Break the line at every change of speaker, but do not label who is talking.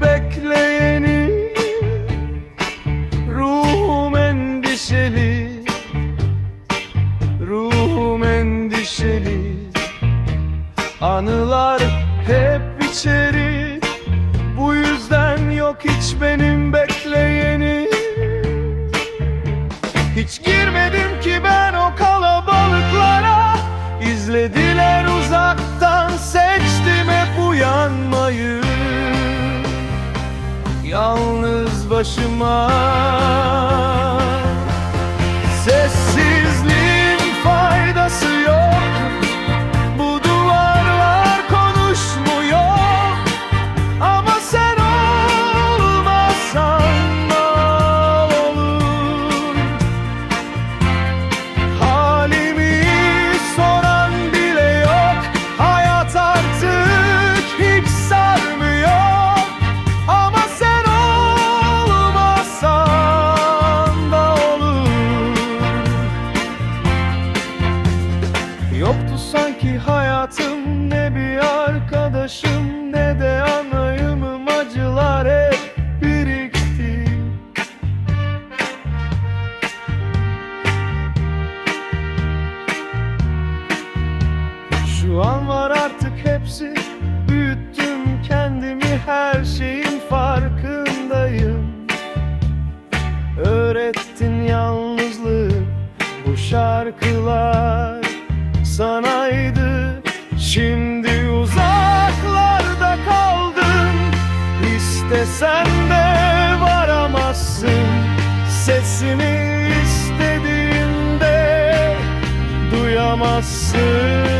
bekleyeni Ruhum endişeli Ruhum endişeli Anılar Yalnız başıma Yoktu sanki hayatım ne bir arkadaşım ne de anayımım acılar hep birikti. Şu an var artık hepsi Büyüttüm kendimi her şeyin farkındayım. Öğrettin yalnızlığı Bu şarkılar sanaydı. Şimdi uzaklarda kaldım İstesen de varamazsın. Sesini istediğinde duyamazsın